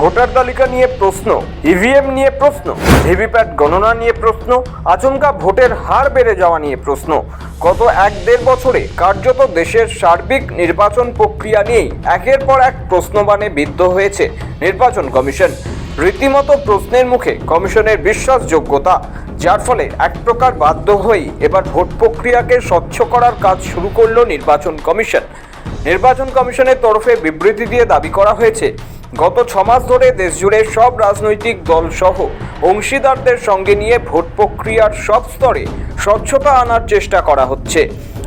Voter তালিকা নিয়ে প্রশ্ন ইভিএম নিয়ে প্রশ্ন, ভিভিপ্যাট গণনা নিয়ে প্রশ্ন, আচমকা ভোটের হার বেড়ে যাওয়া নিয়ে প্রশ্ন। গত এক দেড় বছরে কার্যত দেশের সার্বিক নির্বাচন প্রক্রিয়া নিয়েই একের পর এক প্রশ্নবাণে বিদ্ধ হয়েছে নির্বাচন কমিশন। রীতিমতো প্রশ্নের মুখে কমিশনের বিশ্বাসযোগ্যতা, যার ফলে এক প্রকার বাধ্য হয়েই এবার ভোট প্রক্রিয়াকে স্বচ্ছ করার কাজ শুরু করল নির্বাচন কমিশন। নির্বাচন কমিশনের তরফে বিবৃতি দিয়ে দাবি করা হয়েছে গত ছমাস ধরে দেশজুড়ে সব রাজনৈতিক দলসহ অংশীদারদের সঙ্গে নিয়ে ভোট প্রক্রিয়ার সব স্তরে স্বচ্ছতা আনার চেষ্টা করা হচ্ছে।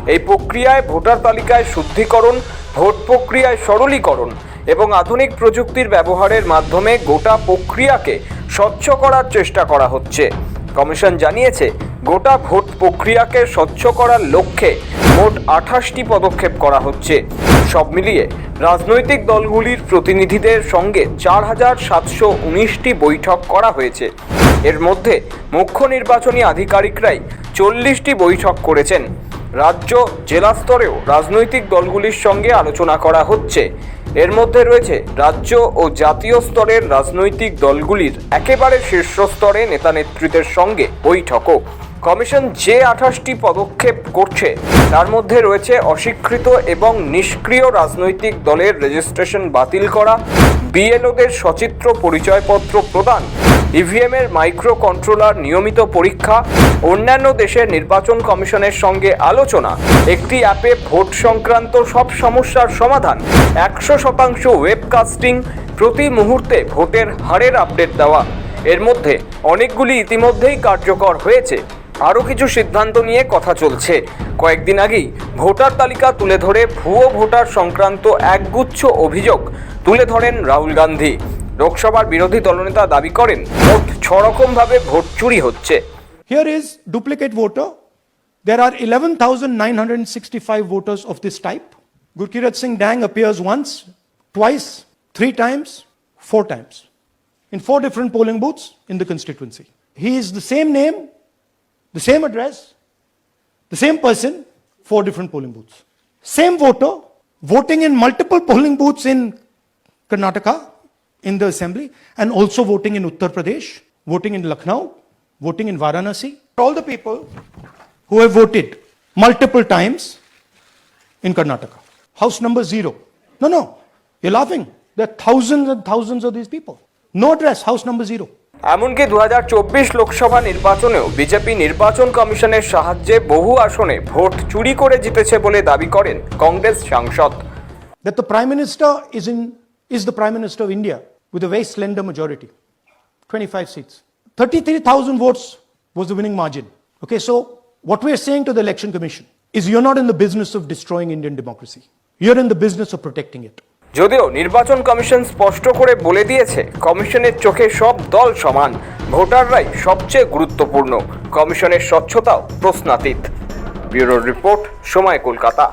এই প্রক্রিয়ায় ভোটার তালিকায় শুদ্ধিকরণ, ভোট প্রক্রিয়ায় সরলীকরণ এবং আধুনিক প্রযুক্তির ব্যবহারের মাধ্যমে গোটা প্রক্রিয়াকে স্বচ্ছ করার চেষ্টা করা হচ্ছে। কমিশন জানিয়েছে, গোটা ভোট প্রক্রিয়াকে স্বচ্ছ করার লক্ষ্যে মোট আঠাশটি পদক্ষেপ করা হচ্ছে। সব মিলিয়ে রাজনৈতিক দলগুলির প্রতিনিধিদের সঙ্গে চার হাজার সাতশো উনিশটি বৈঠক করা হয়েছে। এর মধ্যে মুখ্য নির্বাচনী আধিকারিকরাই চল্লিশটি বৈঠক করেছেন। রাজ্য, জেলা স্তরেও রাজনৈতিক দলগুলির সঙ্গে আলোচনা করা হচ্ছে। এর মধ্যে রয়েছে রাজ্য ও জাতীয় স্তরের রাজনৈতিক দলগুলির একেবারে শীর্ষ স্তরে নেতা নেতৃত্বের সঙ্গে বৈঠকও। কমিশন যে আঠাশটি পদক্ষেপ করছে, তার মধ্যে রয়েছে অস্বীকৃত এবং নিষ্ক্রিয় রাজনৈতিক দলের রেজিস্ট্রেশন বাতিল করা বিএলওদের সচিত্র পরিচয়পত্র প্রদান ইভিএমের মাইক্রো কন্ট্রোলার নিয়মিত পরীক্ষা, অন্যান্য দেশের নির্বাচন কমিশনের সঙ্গে আলোচনা, একটি অ্যাপে ভোট সংক্রান্ত সব সমস্যার সমাধান, একশো শতাংশ ওয়েবকাস্টিং প্রতি মুহূর্তে ভোটের হারের আপডেট দেওয়া। এর মধ্যে অনেকগুলি ইতিমধ্যেই কার্যকর হয়েছে। আরও কিছু সিদ্ধান্ত নিয়ে কথা চলছে। কয়েকদিন আগেই ভোটার তালিকা তুলে ধরে ভুয়ো ভোটার সংক্রান্ত একগুচ্ছ অভিযোগ তুলে ধরেন রাহুল গান্ধী। লোকসভার বিরোধী দলনেতা দাবি করেন, ভোট ছ রকমভাবে ভোট চুরি হচ্ছে। Here is duplicate voter there are eleven thousand nine hundred sixty five voters of this type Gurkiraj Singh Dang appears once twice three times four times in four different polling booths in the he is the same name the same address, the same person, four different polling booths. Same voter voting in multiple polling booths in Karnataka in the assembly and also voting in Uttar Pradesh, voting in Lucknow, voting in Varanasi. All the people who have voted multiple times in Karnataka. House number zero. No, no, you're laughing. There are thousands and thousands of these people. No address, house number zero. এমনকি দু লোকসভা নির্বাচনেও BJP নির্বাচন কমিশনের সাহায্যে বহু আসনে vote চুরি করে জিতেছে বলে দাবি করেন কংগ্রেস সাংসদ That the Prime Minister is, in, is the Prime Minister of India with a very slender majority 25 seats. 33,000 votes was the winning margin. Okay, so what we're saying to the Election Commission is you're not in the business of destroying Indian democracy, you're in the business of protecting it. যদিও নির্বাচন commission স্পষ্ট করে বলে দিয়েছে, কমিশনের চোখে সব দল সমান, ভোটাররাই সবচেয়ে গুরুত্বপূর্ণ। কমিশনের স্বচ্ছতাও প্রশ্নাতীত। ব্যুরোর রিপোর্ট, সময় কলকাতা।